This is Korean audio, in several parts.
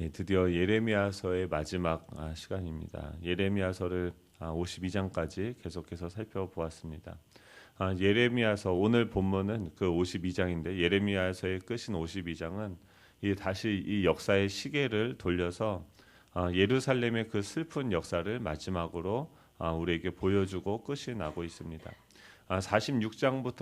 예, 드디어 예레미야서의 마지막 아, 시간입니다. 예레미야서를 52장까지 계속해서 살펴보았습니다. 아, 예레미야서 오늘 본문은 그 52장인데 예레미야서의 끝인 52장은 이 다시 이 역사의 시계를 돌려서 아, 예루살렘의 그 슬픈 역사를 마지막으로 우리에게 보여주고 끝이 나고 있습니다. 46장부터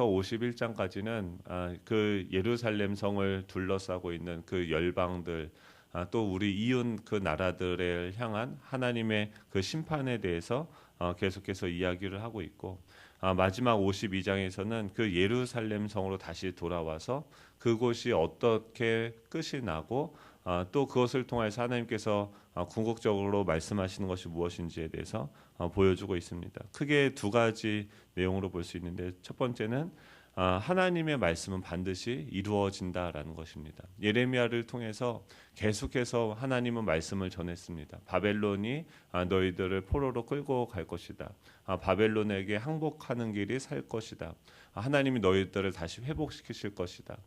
51장까지는 그 예루살렘 성을 둘러싸고 있는 그 열방들 아, 또 우리 이웃 그 나라들을 향한 하나님의 그 심판에 대해서 어, 계속해서 이야기를 하고 있고 아, 마지막 52장에서는 그 예루살렘 성으로 다시 돌아와서 그곳이 어떻게 끝이 나고 아, 또 그것을 통해서 하나님께서 궁극적으로 말씀하시는 것이 무엇인지에 대해서 어, 보여주고 있습니다. 크게 두 가지 내용으로 볼 수 있는데 첫 번째는 아, 하나님의 말씀은 반드시 이루어진다라는 것입니다. 예레미야를 통해서 계속해서 하나님은 말씀을 전했습니다. 바벨론이 아, 너희들을 포로로 끌고 갈 것이다. 아, 바벨론에게 항복하는 길이 살 것이다. 하나님이 너희들을 다시 회복시키실 것이다.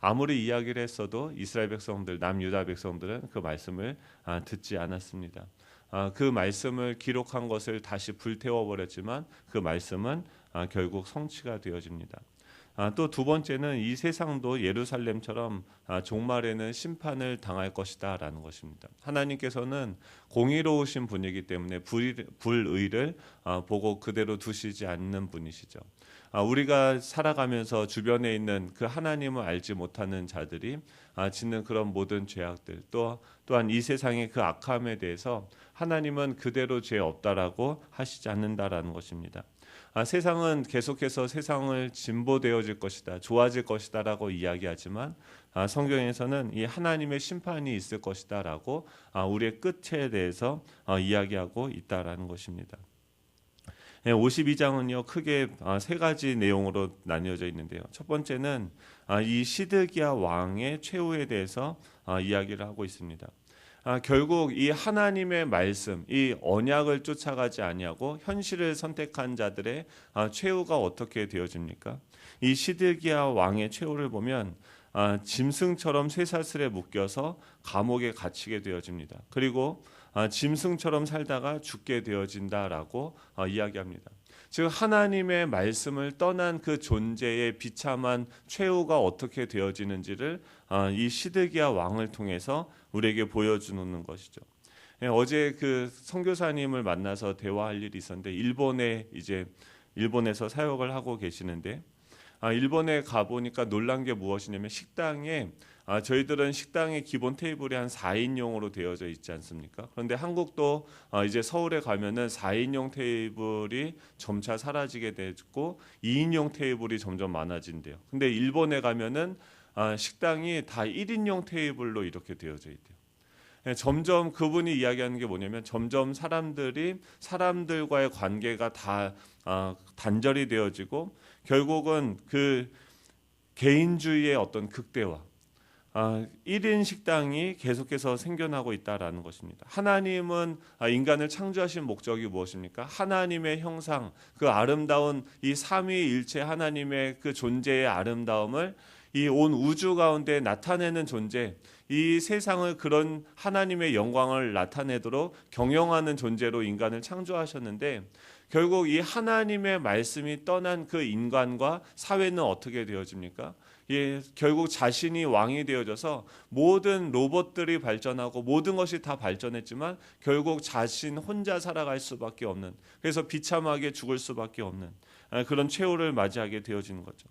아무리 이야기를 했어도 이스라엘 백성들, 남유다 백성들은 그 말씀을 듣지 않았습니다. 그 말씀을 기록한 것을 다시 불태워 버렸지만 그 말씀은 결국 성취가 되어집니다. 아, 또 두 번째는 이 세상도 예루살렘처럼 아, 종말에는 심판을 당할 것이다라는 것입니다. 하나님께서는 공의로우신 분이기 때문에 불, 불의를 아, 보고 그대로 두시지 않는 분이시죠. 아, 우리가 살아가면서 주변에 있는 그 하나님을 알지 못하는 자들이 아, 짓는 그런 모든 죄악들 또 또한 이 세상의 그 악함에 대해서 하나님은 그대로 죄 없다라고 하시지 않는다라는 것입니다. 아, 세상은 계속해서 세상을 진보되어질 것이다, 좋아질 것이다라고 이야기하지만 아, 성경에서는 이 하나님의 심판이 있을 것이다라고 아, 우리의 끝에 대해서 어, 이야기하고 있다라는 것입니다. 52장은요 예, 크게 아, 세 가지 내용으로 나뉘어져 있는데요. 첫 번째는 아, 이 시드기야 왕의 최후에 대해서 아, 이야기를 하고 있습니다. 아, 결국 이 하나님의 말씀, 이 언약을 쫓아가지 아니하고 현실을 선택한 자들의 아, 최후가 어떻게 되어집니까? 이 시드기야 왕의 최후를 보면 아, 짐승처럼 쇠사슬에 묶여서 감옥에 갇히게 되어집니다. 그리고 아, 짐승처럼 살다가 죽게 되어진다라고 아, 이야기합니다. 즉 하나님의 말씀을 떠난 그 존재의 비참한 최후가 어떻게 되어지는지를 아, 이 시드기야 왕을 통해서 우리에게 보여주는 것이죠. 예, 어제 그 선교사님을 만나서 대화할 일이 있었는데 일본에 이제 일본에서 사역을 하고 계시는데 아, 일본에 가 보니까 놀란 게 무엇이냐면 식당에 아, 저희들은 식당의 기본 테이블이 한 4인용으로 되어져 있지 않습니까? 그런데 한국도 아, 이제 서울에 가면은 4인용 테이블이 점차 사라지게 됐고 2인용 테이블이 점점 많아진대요. 근데 일본에 가면은 아, 식당이 다 1인용 테이블로 이렇게 되어져 있대요. 예, 점점 그분이 이야기하는 게 뭐냐면 점점 사람들이 사람들과의 관계가 다 아, 단절이 되어지고 결국은 그 개인주의의 어떤 극대화 아, 1인 식당이 계속해서 생겨나고 있다라는 것입니다. 하나님은 아, 인간을 창조하신 목적이 무엇입니까? 하나님의 형상, 그 아름다운 이 삼위일체 하나님의 그 존재의 아름다움을 이 온 우주 가운데 나타내는 존재, 이 세상을 그런 하나님의 영광을 나타내도록 경영하는 존재로 인간을 창조하셨는데 결국 이 하나님의 말씀이 떠난 그 인간과 사회는 어떻게 되어집니까? 예, 결국 자신이 왕이 되어져서 모든 로봇들이 발전하고 모든 것이 다 발전했지만 결국 자신 혼자 살아갈 수밖에 없는 그래서 비참하게 죽을 수밖에 없는 아, 그런 최후를 맞이하게 되어지는 거죠.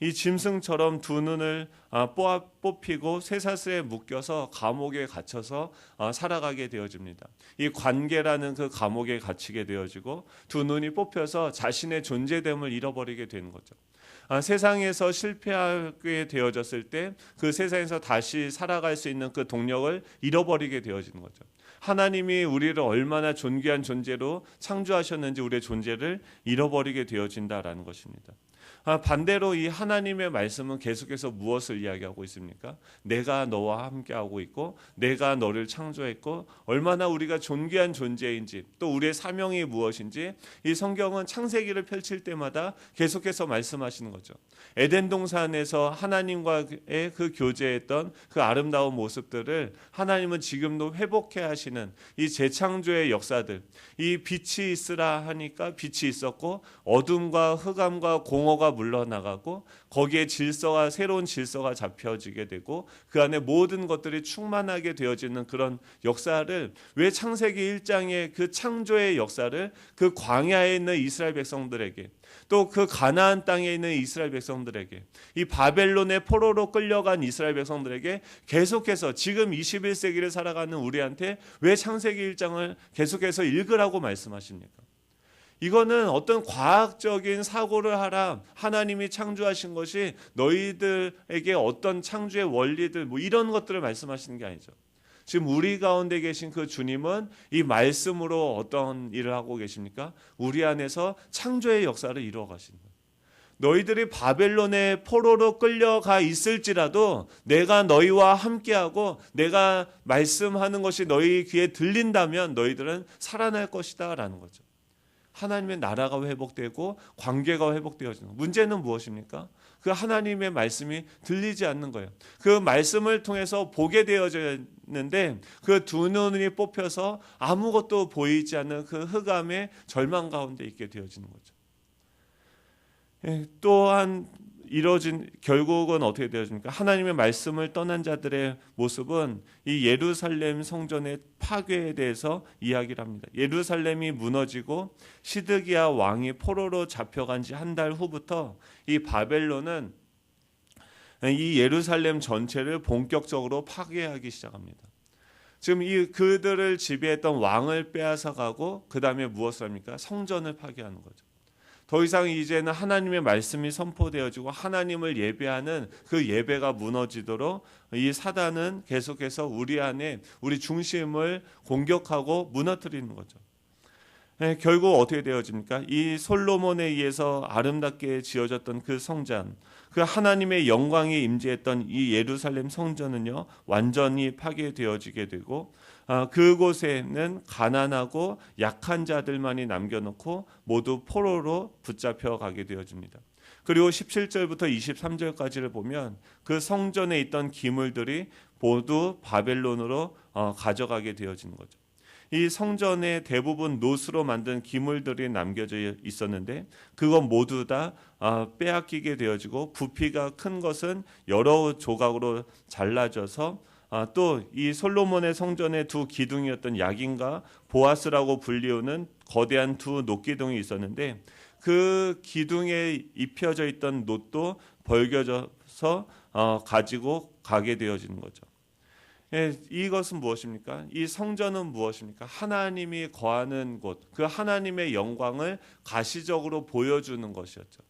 이 짐승처럼 두 눈을 아, 뽑히고 쇠사슬에 묶여서 감옥에 갇혀서 아, 살아가게 되어집니다. 이 관계라는 그 감옥에 갇히게 되어지고 두 눈이 뽑혀서 자신의 존재됨을 잃어버리게 되는 거죠. 아, 세상에서 실패하게 되어졌을 때 그 세상에서 다시 살아갈 수 있는 그 동력을 잃어버리게 되어지는 거죠. 하나님이 우리를 얼마나 존귀한 존재로 창조하셨는지 우리의 존재를 잃어버리게 되어진다라는 것입니다. 아, 반대로 이 하나님의 말씀은 계속해서 무엇을 이야기하고 있습니까? 내가 너와 함께하고 있고 내가 너를 창조했고 얼마나 우리가 존귀한 존재인지 또 우리의 사명이 무엇인지 이 성경은 창세기를 펼칠 때마다 계속해서 말씀하시는 거죠. 에덴 동산에서 하나님과의 그 교제했던 그 아름다운 모습들을 하나님은 지금도 회복해 하시는 이 재창조의 역사들 이 빛이 있으라 하니까 빛이 있었고 어둠과 흑암과 공허가 물러나가고 거기에 질서가 새로운 질서가 잡혀지게 되고 그 안에 모든 것들이 충만하게 되어지는 그런 역사를 왜 창세기 1장의 그 창조의 역사를 그 광야에 있는 이스라엘 백성들에게 또 그 가나안 땅에 있는 이스라엘 백성들에게 이 바벨론의 포로로 끌려간 이스라엘 백성들에게 계속해서 지금 21세기를 살아가는 우리한테 왜 창세기 1장을 계속해서 읽으라고 말씀하십니까? 이거는 어떤 과학적인 사고를 하라 하나님이 창조하신 것이 너희들에게 어떤 창조의 원리들 뭐 이런 것들을 말씀하시는 게 아니죠. 지금 우리 가운데 계신 그 주님은 이 말씀으로 어떤 일을 하고 계십니까? 우리 안에서 창조의 역사를 이루어 거예요. 너희들이 바벨론의 포로로 끌려가 있을지라도 내가 너희와 함께하고 내가 말씀하는 것이 너희 귀에 들린다면 너희들은 살아날 것이다라는 거죠. 하나님의 나라가 회복되고 관계가 회복되어지는 문제는 무엇입니까? 그 하나님의 말씀이 들리지 않는 거예요. 그 말씀을 통해서 보게 되어졌는데 그 두 눈이 뽑혀서 아무것도 보이지 않는 그 흑암의 절망 가운데 있게 되어지는 거죠. 예, 또한 이루어진 결국은 어떻게 되어집니까? 하나님의 말씀을 떠난 자들의 모습은 이 예루살렘 성전의 파괴에 대해서 이야기를 합니다. 예루살렘이 무너지고 시드기야 왕이 포로로 잡혀간 지 한 달 후부터 이 바벨론은 이 예루살렘 전체를 본격적으로 파괴하기 시작합니다. 지금 이 그들을 지배했던 왕을 빼앗아 가고 그 다음에 무엇을 합니까? 성전을 파괴하는 거죠. 더 이상 이제는 하나님의 말씀이 선포되어지고 하나님을 예배하는 그 예배가 무너지도록 이 사단은 계속해서 우리 안에 우리 중심을 공격하고 무너뜨리는 거죠. 네, 결국 어떻게 되어집니까? 이 솔로몬에 의해서 아름답게 지어졌던 그 성전, 그 하나님의 영광이 임재했던 이 예루살렘 성전은요 완전히 파괴되어지게 되고 아, 그곳에는 가난하고 약한 자들만이 남겨놓고 모두 포로로 붙잡혀 가게 되어집니다. 그리고 17절부터 23절까지를 보면 그 성전에 있던 기물들이 모두 바벨론으로 어, 가져가게 되어지는 거죠. 이 성전에 대부분 노스로 만든 기물들이 남겨져 있었는데 그건 모두 다 아, 빼앗기게 되어지고 부피가 큰 것은 여러 조각으로 잘라져서 아, 또 이 솔로몬의 성전의 두 기둥이었던 야긴과 보아스라고 불리우는 거대한 두 녹기둥이 있었는데 그 기둥에 입혀져 있던 놋도 벌겨져서 어, 가지고 가게 되어지는 거죠. 예, 이것은 무엇입니까? 이 성전은 무엇입니까? 하나님이 거하는 곳, 그 하나님의 영광을 가시적으로 보여주는 것이었죠.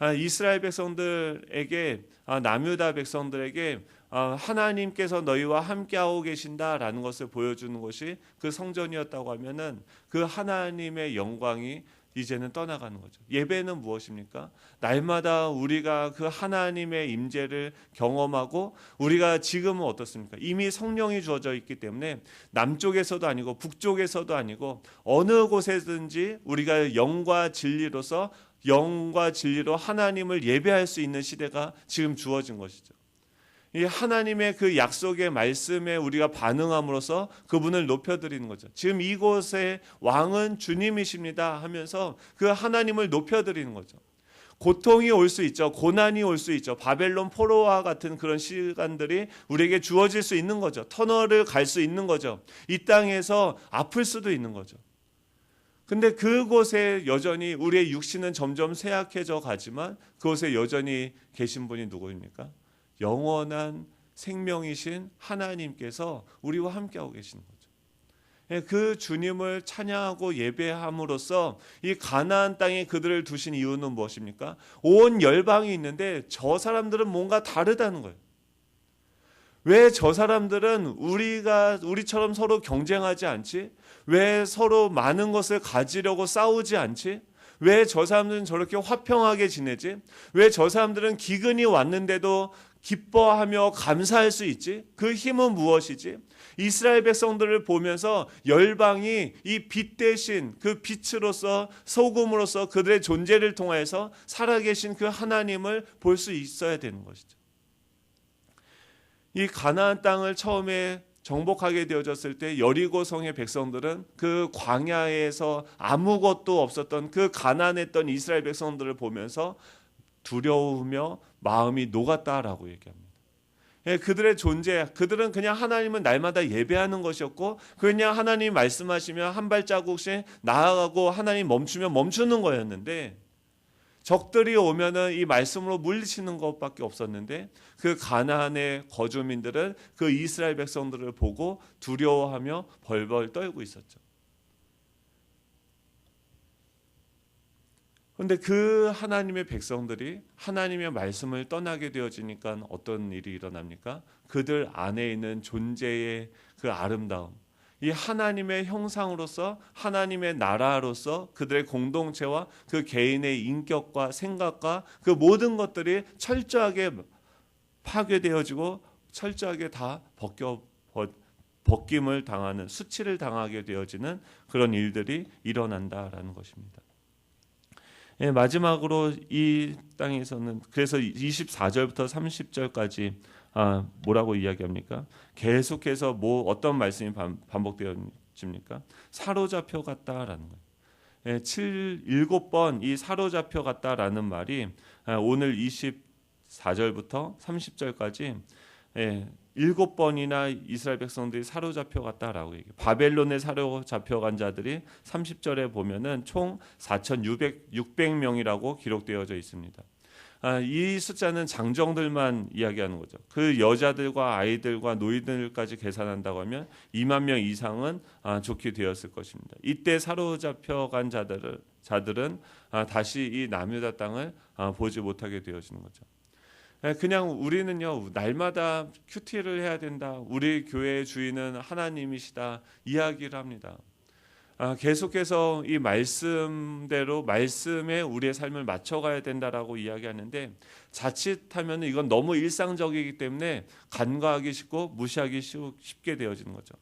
아, 이스라엘 백성들에게 아, 남유다 백성들에게 아, 하나님께서 너희와 함께하고 계신다라는 것을 보여주는 것이 그 성전이었다고 하면은 그 하나님의 영광이 이제는 떠나가는 거죠. 예배는 무엇입니까? 날마다 우리가 그 하나님의 임재를 경험하고 우리가 지금은 어떻습니까? 이미 성령이 주어져 있기 때문에 남쪽에서도 아니고 북쪽에서도 아니고 어느 곳에든지 우리가 영과 진리로서 영과 진리로 하나님을 예배할 수 있는 시대가 지금 주어진 것이죠. 이 하나님의 그 약속의 말씀에 우리가 반응함으로써 그분을 높여드리는 거죠. 지금 이곳의 왕은 주님이십니다 하면서 그 하나님을 높여드리는 거죠. 고통이 올 수 있죠. 고난이 올 수 있죠. 바벨론 포로와 같은 그런 시간들이 우리에게 주어질 수 있는 거죠. 터널을 갈 수 있는 거죠. 이 땅에서 아플 수도 있는 거죠. 근데 그곳에 여전히 우리의 육신은 점점 쇠약해져 가지만 그곳에 여전히 계신 분이 누구입니까? 영원한 생명이신 하나님께서 우리와 함께하고 계시는 거죠. 예, 그 주님을 찬양하고 예배함으로써 이 가나안 땅에 그들을 두신 이유는 무엇입니까? 온 열방이 있는데 저 사람들은 뭔가 다르다는 거예요. 왜 저 사람들은 우리가 우리처럼 서로 경쟁하지 않지? 왜 서로 많은 것을 가지려고 싸우지 않지? 왜 저 사람들은 저렇게 화평하게 지내지? 왜 저 사람들은 기근이 왔는데도 기뻐하며 감사할 수 있지? 그 힘은 무엇이지? 이스라엘 백성들을 보면서 열방이 이 빛 대신 그 빛으로서 소금으로서 그들의 존재를 통해서 살아계신 그 하나님을 볼 수 있어야 되는 것이죠. 이 가나안 땅을 처음에 정복하게 되어졌을 때 여리고 성의 백성들은 그 광야에서 아무것도 없었던 그 가난했던 이스라엘 백성들을 보면서 두려우며 마음이 녹았다라고 얘기합니다. 예, 그들의 존재, 그들은 그냥 하나님은 날마다 예배하는 것이었고, 그냥 하나님 말씀하시면 한 발자국씩 나아가고 하나님 멈추면 멈추는 거였는데, 적들이 오면은 이 말씀으로 물리치는 것밖에 없었는데, 그 가나안의 거주민들은 그 이스라엘 백성들을 보고 두려워하며 벌벌 떨고 있었죠. 그런데 그 하나님의 백성들이 하나님의 말씀을 떠나게 되어지니까 어떤 일이 일어납니까? 그들 안에 있는 존재의 그 아름다움, 이 하나님의 형상으로서 하나님의 나라로서 그들의 공동체와 그 개인의 인격과 생각과 그 모든 것들이 철저하게 파괴되어지고 철저하게 다 벗겨 벗김을 당하는 수치를 당하게 되어지는 그런 일들이 일어난다라는 것입니다. 예, 마지막으로 이 땅에서는 그래서 24절부터 30절까지 아, 뭐라고 이야기합니까? 계속해서 뭐 어떤 말씀이 반복되어집니까? 사로잡혀 갔다라는 거예요. 예, 7 7번 이 사로잡혀 갔다라는 말이 아, 오늘 24절부터 30절까지 예, 일곱 번이나 이스라엘 백성들이 사로잡혀 갔다라고 얘기해요. 바벨론에 사로잡혀 간 자들이 30절에 보면은 총 4,600 600명이라고 기록되어져 있습니다. 아, 이 숫자는 장정들만 이야기하는 거죠. 그 여자들과 아이들과 노인들까지 계산한다고 하면 2만 명 이상은 아, 좋게 되었을 것입니다. 이때 사로잡혀 간 자들을 자들은 아, 다시 이 남유다 땅을 아, 보지 못하게 되어지는 거죠. 예, 그냥 우리는요 날마다 큐티를 해야 된다. 우리 교회의 주인은 하나님이시다 이야기를 합니다. 아, 계속해서 이 말씀대로 말씀에 우리의 삶을 맞춰가야 된다라고 이야기하는데 자칫하면 이건 너무 일상적이기 때문에 간과하기 쉽고 무시하기 쉽게 되어지는 거죠.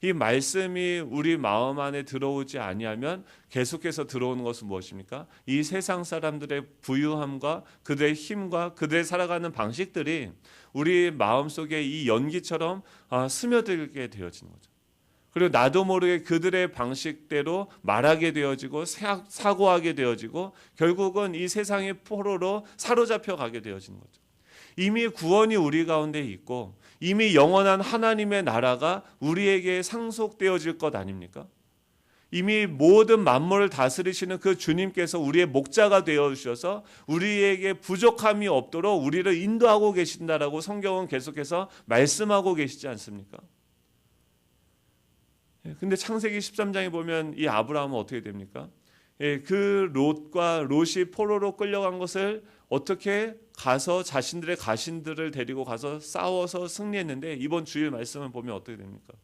이 말씀이 우리 마음 안에 들어오지 아니하면 계속해서 들어오는 것은 무엇입니까? 이 세상 사람들의 부유함과 그들의 힘과 그들의 살아가는 방식들이 우리 마음 속에 이 연기처럼 아, 스며들게 되어지는 거죠. 그리고 나도 모르게 그들의 방식대로 말하게 되어지고 사고하게 되어지고 결국은 이 세상의 포로로 사로잡혀 가게 되어지는 거죠. 이미 구원이 우리 가운데 있고 이미 영원한 하나님의 나라가 우리에게 상속되어질 것 아닙니까? 이미 모든 만물을 다스리시는 그 주님께서 우리의 목자가 되어 주셔서 우리에게 부족함이 없도록 우리를 인도하고 계신다라고 성경은 계속해서 말씀하고 계시지 않습니까? 예, 근데 창세기 13장에 보면 이 아브라함은 어떻게 됩니까? 예, 그 롯과 롯이 포로로 끌려간 것을 어떻게 가서 자신들의 가신들을 데리고 가서 싸워서 승리했는데 이번 주일 말씀을 보면 어떻게 됩니까?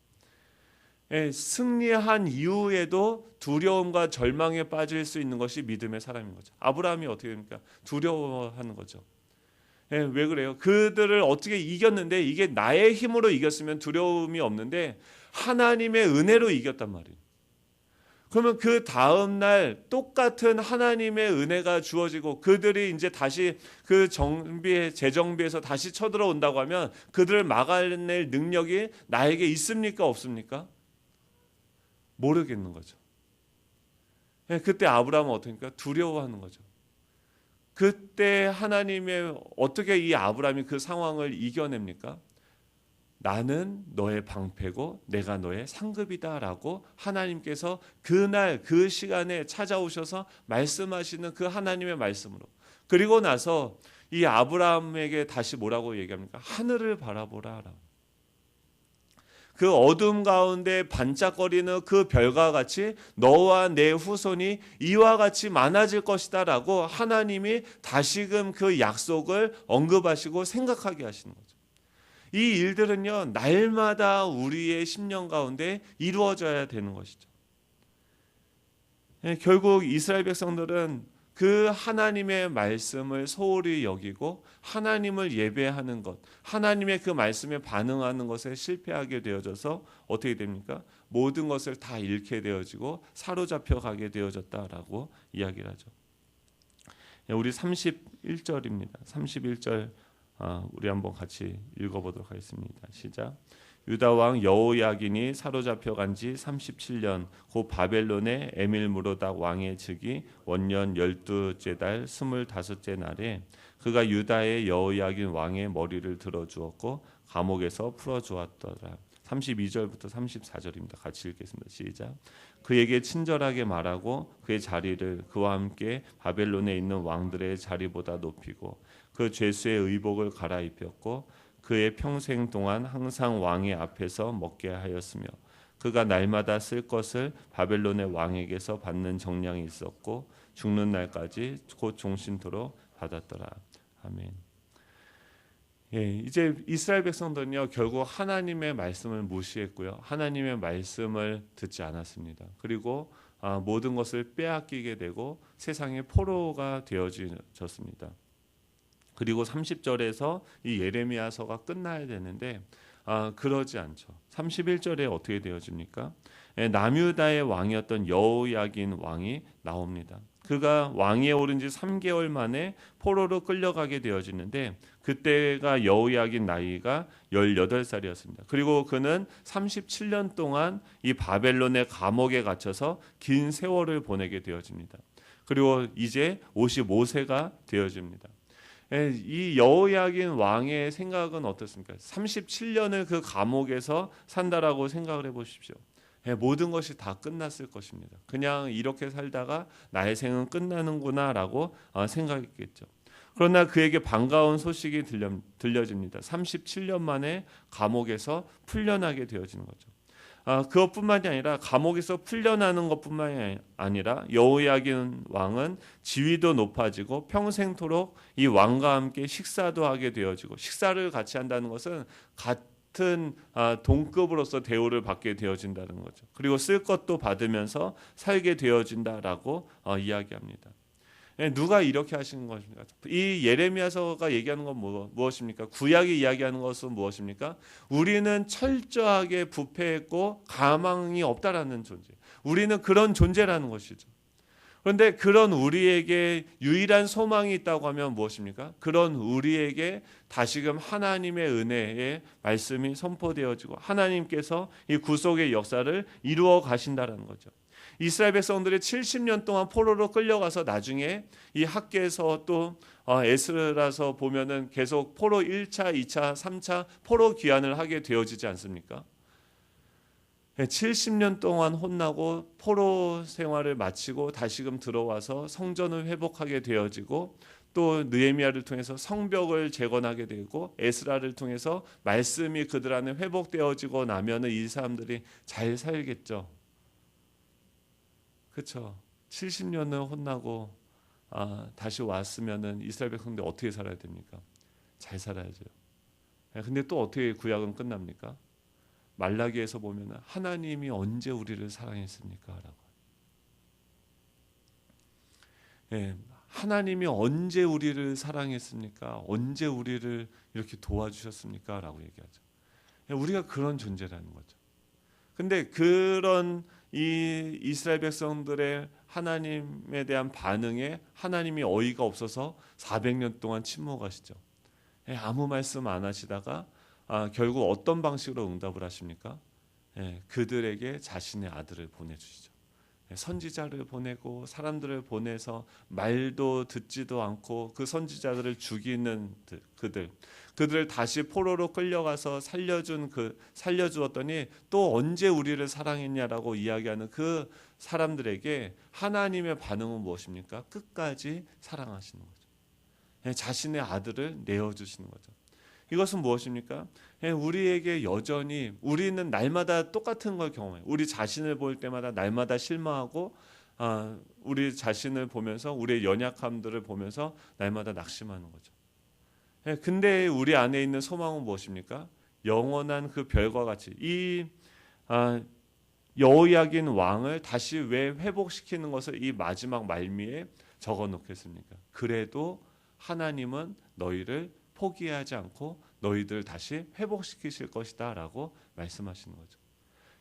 예, 승리한 이후에도 두려움과 절망에 빠질 수 있는 것이 믿음의 사람인 거죠. 아브라함이 어떻게 됩니까? 두려워하는 거죠. 예, 왜 그래요? 그들을 어떻게 이겼는데 이게 나의 힘으로 이겼으면 두려움이 없는데 하나님의 은혜로 이겼단 말이에요. 그러면 그 다음 날 똑같은 하나님의 은혜가 주어지고 그들이 이제 다시 그 정비 재정비에서 다시 쳐들어온다고 하면 그들을 막아낼 능력이 나에게 있습니까 없습니까? 모르겠는 거죠. 예, 그때 아브라함은 어떻습니까? 두려워하는 거죠. 그때 하나님의 어떻게 이 아브라함이 그 상황을 이겨냅니까? 나는 너의 방패고 내가 너의 상급이다라고 하나님께서 그날 그 시간에 찾아오셔서 말씀하시는 그 하나님의 말씀으로 그리고 나서 이 아브라함에게 다시 뭐라고 얘기합니까? 하늘을 바라보라. 그 어둠 가운데 반짝거리는 그 별과 같이 너와 내 후손이 이와 같이 많아질 것이다라고 하나님이 다시금 그 약속을 언급하시고 생각하게 하시는 거죠. 이 일들은요, 날마다 우리의 심령 가운데 이루어져야 되는 것이죠. 예, 결국 이스라엘 백성들은 그 하나님의 말씀을 소홀히 여기고 하나님을 예배하는 것, 하나님의 그 말씀에 반응하는 것에 실패하게 되어져서 어떻게 됩니까? 모든 것을 다 잃게 되어지고 사로잡혀 가게 되어졌다라고 이야기를 하죠. 예, 우리 31절입니다. 31절 아, 우리 한번 같이 읽어보도록 하겠습니다. 시작. 유다 왕 여호야긴이 사로잡혀 간지 37년 고 바벨론의 에밀 무로닥 왕의 즉위 원년 열두째 달 스물다섯째 날에 그가 유다의 여호야긴 왕의 머리를 들어 주었고 감옥에서 풀어 주었더라. 32절부터 34절입니다. 같이 읽겠습니다. 시작. 그에게 친절하게 말하고 그의 자리를 그와 함께 바벨론에 있는 왕들의 자리보다 높이고 그 죄수의 의복을 갈아입혔고 그의 평생 동안 항상 왕의 앞에서 먹게 하였으며 그가 날마다 쓸 것을 바벨론의 왕에게서 받는 정량이 있었고 죽는 날까지 곧 종신토록 받았더라. 아멘. 예, 이제 이스라엘 백성들은요 결국 하나님의 말씀을 무시했고요 하나님의 말씀을 듣지 않았습니다. 그리고 아, 모든 것을 빼앗기게 되고 세상의 포로가 되어졌습니다. 그리고 30절에서 이 예레미야서가 끝나야 되는데 아, 그러지 않죠. 31절에 어떻게 되어집니까? 예, 남유다의 왕이었던 여호야긴 왕이 나옵니다. 그가 왕위에 오른 지 3개월 만에 포로로 끌려가게 되어지는데 그때가 여호야긴 나이가 18살이었습니다. 그리고 그는 37년 동안 이 바벨론의 감옥에 갇혀서 긴 세월을 보내게 되어집니다. 그리고 이제 55세가 되어집니다. 예, 이 여호야긴 왕의 생각은 어떻습니까? 37년을 그 감옥에서 산다라고 생각을 해 보십시오. 예, 모든 것이 다 끝났을 것입니다. 그냥 이렇게 살다가 나의 생은 끝나는구나라고 어, 생각했겠죠. 그러나 그에게 반가운 소식이 들려, 들려집니다. 37년 만에 감옥에서 풀려나게 되어지는 거죠. 아, 그것뿐만이 아니라 감옥에서 풀려나는 것뿐만이 아니라 여호야긴 왕은 지위도 높아지고 평생토록 이 왕과 함께 식사도 하게 되어지고 식사를 같이 한다는 것은 같은 아, 동급으로서 대우를 받게 되어진다는 거죠. 그리고 쓸 것도 받으면서 살게 되어진다라고 어, 이야기합니다. 예, 누가 이렇게 하시는 것입니까? 이 예레미야서가 얘기하는 건 뭐, 무엇입니까? 구약이 이야기하는 것은 무엇입니까? 우리는 철저하게 부패했고 가망이 없다라는 존재. 우리는 그런 존재라는 것이죠. 그런데 그런 우리에게 유일한 소망이 있다고 하면 무엇입니까? 그런 우리에게 다시금 하나님의 은혜의 말씀이 선포되어지고 하나님께서 이 구속의 역사를 이루어 가신다라는 거죠. 이스라엘 백성들이 70년 동안 포로로 끌려가서 나중에 이 학계에서 또 어, 에스라서 보면은 계속 포로 1차, 2차, 3차 포로 귀환을 하게 되어지지 않습니까? 70년 동안 혼나고 포로 생활을 마치고 다시금 들어와서 성전을 회복하게 되어지고 또 느헤미야를 통해서 성벽을 재건하게 되고 에스라를 통해서 말씀이 그들 안에 회복되어지고 나면은 이 사람들이 잘 살겠죠. 그렇죠. 70년을 혼나고 아, 다시 왔으면은 이스라엘 백성들 어떻게 살아야 됩니까? 잘 살아야죠. 예, 근데 또 어떻게 구약은 끝납니까? 말라기에서 보면 하나님이 언제 우리를 사랑했습니까?라고. 예, 하나님이 언제 우리를 사랑했습니까? 언제 우리를 이렇게 도와주셨습니까?라고 얘기하죠. 예, 우리가 그런 존재라는 거죠. 근데 그런 이 이스라엘 백성들의 하나님에 대한 반응에 하나님이 어이가 없어서 400년 동안 침묵하시죠. 예, 아무 말씀 안 하시다가 아, 결국 어떤 방식으로 응답을 하십니까? 예, 그들에게 자신의 아들을 보내주시죠. 예, 선지자를 보내고 사람들을 보내서 말도 듣지도 않고 그 선지자들을 죽이는 그들 그들을 다시 포로로 끌려가서 살려준 그 살려주었더니 또 언제 우리를 사랑했냐라고 이야기하는 그 사람들에게 하나님의 반응은 무엇입니까? 끝까지 사랑하시는 거죠. 예, 자신의 아들을 내어 주시는 거죠. 이것은 무엇입니까? 예, 우리에게 여전히 우리는 날마다 똑같은 걸 경험해요. 우리 자신을 볼 때마다 날마다 실망하고 아, 우리 자신을 보면서 우리의 연약함들을 보면서 날마다 낙심하는 거죠. 예, 근데 우리 안에 있는 소망은 무엇입니까? 영원한 그 별과 같이 이 아, 여호야긴 왕을 다시 왜 회복시키는 것을 이 마지막 말미에 적어 놓겠습니까? 그래도 하나님은 너희를 포기하지 않고 너희들 다시 회복시키실 것이다라고 말씀하시는 거죠.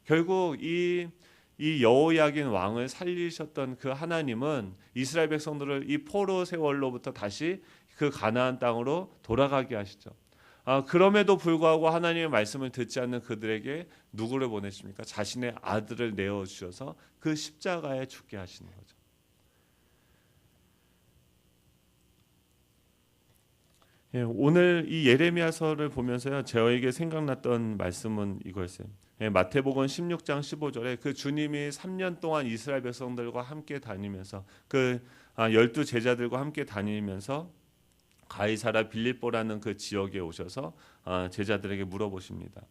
결국 이, 이 여호야긴 왕을 살리셨던 그 하나님은 이스라엘 백성들을 이 포로 세월로부터 다시 그 가나안 땅으로 돌아가게 하시죠. 아, 그럼에도 불구하고 하나님의 말씀을 듣지 않는 그들에게 누구를 보내십니까? 자신의 아들을 내어 주셔서 그 십자가에 죽게 하시는 거죠. 예, 오늘 이 예레미야서를 보면서요 저에게 생각났던 말씀은 이거였어요. 예, 마태복음 16장 15절에 그 주님이 3년 동안 이스라엘 백성들과 함께 다니면서 그 아, 열두 제자들과 함께 다니면서 가이사라 빌립보라는 그 지역에 오셔서 아, 제자들에게 물어보십니다.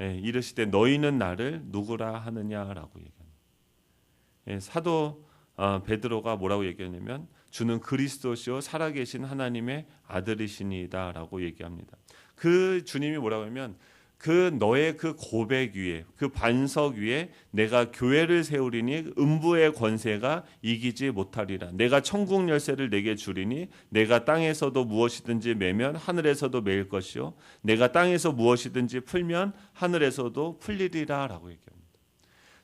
예, 이르시되 너희는 나를 누구라 하느냐라고 얘기합니다. 예, 사도 아, 베드로가 뭐라고 얘기하냐면 주는 그리스도시요 살아계신 하나님의 아들이시니다라고 얘기합니다. 그 주님이 뭐라고 하면 그 너의 그 고백 위에 그 반석 위에 내가 교회를 세우리니 음부의 권세가 이기지 못하리라. 내가 천국 열쇠를 내게 주리니 내가 땅에서도 무엇이든지 매면 하늘에서도 매일 것이요 내가 땅에서 무엇이든지 풀면 하늘에서도 풀리리라라고 얘기합니다.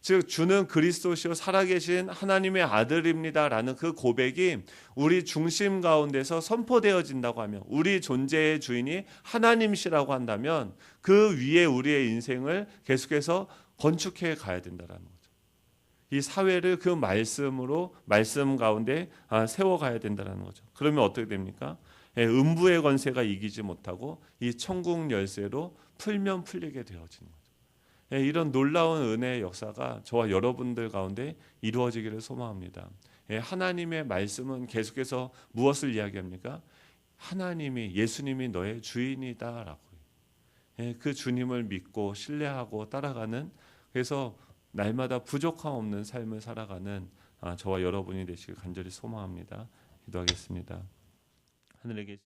즉 주는 그리스도시요 살아계신 하나님의 아들입니다라는 그 고백이 우리 중심 가운데서 선포되어진다고 하면 우리 존재의 주인이 하나님이시라고 한다면 그 위에 우리의 인생을 계속해서 건축해 가야 된다라는 거죠. 이 사회를 그 말씀으로 말씀 가운데 아, 세워 가야 된다라는 거죠. 그러면 어떻게 됩니까? 예, 음부의 권세가 이기지 못하고 이 천국 열쇠로 풀면 풀리게 되어지는. 예, 이런 놀라운 은혜의 역사가 저와 여러분들 가운데 이루어지기를 소망합니다. 예, 하나님의 말씀은 계속해서 무엇을 이야기합니까? 하나님이 예수님이 너의 주인이다라고. 예, 그 주님을 믿고 신뢰하고 따라가는 그래서 날마다 부족함 없는 삶을 살아가는 아, 저와 여러분이 되시길 간절히 소망합니다. 기도하겠습니다. 하늘에 계신